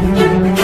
Thank you.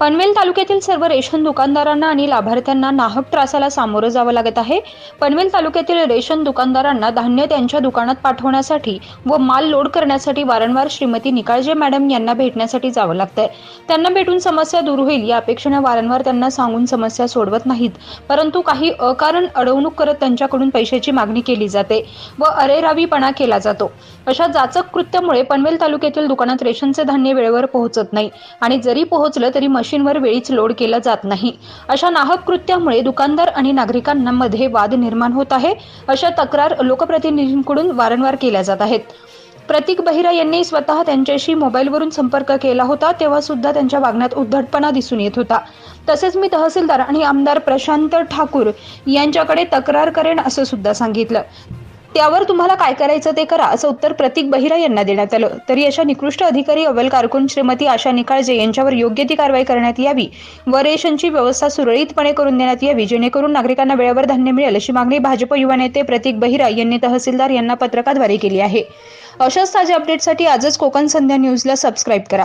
Panvel तालुक्यातील सर्व ration दुकानदारांना आणि लाभार्थ्यांना नाहक त्रासाला सामोरं जावं लागत आहे. पनवेल तालुक्यातील रेशन दुकानदारांना धान्य त्यांच्या दुकानात पाठवण्यासाठी व माल लोड करण्यासाठी वारंवार श्रीमती निकाळजे मॅडम यांना भेटण्यासाठी जावं लागतंय. त्यांना भेटून समस्या दूर होईल या अपेक्षेने वारंवार त्यांना सांगून समस्या सोडवत नाहीत. परंतु काही अकारण अडवणूक करत त्यांच्याकडून पैशाची मागणी केली जाते व अरेरावीपणा केला जातो. अशा जाचक कृत्यामुळे पनवेल तालुक्यातील दुकानात रेशनचे धान्य वेळेवर पोहोचत नाही आणि जरी पोहोचलं तरी मशीनवर वेळीच लोड केलं जात नाही. अशा नाहक कृत्यामुळे दुकानदार आणि नागरिकांमध्ये वाद निर्माण होत आहे अशा तक्रार लोकप्रतिनिधींकडून वारंवार केल्या जात आहेत. प्रतीक बहिरा यांनी स्वतः त्यांच्याशी मोबाईलवरून संपर्क केला होता तेव्हा सुद्धा त्यांच्या वागण्यात उद्धटपणा दिसून येत होता. तसेच मी तहसीलदार आणि आमदार प्रशांत ठाकूर यांच्याकडे तक्रार करेन असं सुद्धा सांगितलं. त्यावर तुम्हाला काय करायचं ते करा असं उत्तर प्रतीक बहिरा यांना देण्यात आलं. तरी अशा निकृष्ट अधिकारी अव्वल कारकून श्रीमती आशा निकाळजे यांच्यावर योग्य ती कारवाई करण्यात यावी व रेशनची व्यवस्था सुरळीतपणे करून देण्यात यावी जेणेकरून नागरिकांना वेळेवर धान्य मिळेल अशी मागणी भाजप युवा नेते प्रतीक बहिरा यांनी तहसीलदार यांना पत्रकाद्वारे केली आहे. अशाच ताज्या अपडेटसाठी आजच कोकण संध्या न्यूजला सबस्क्राईब करा.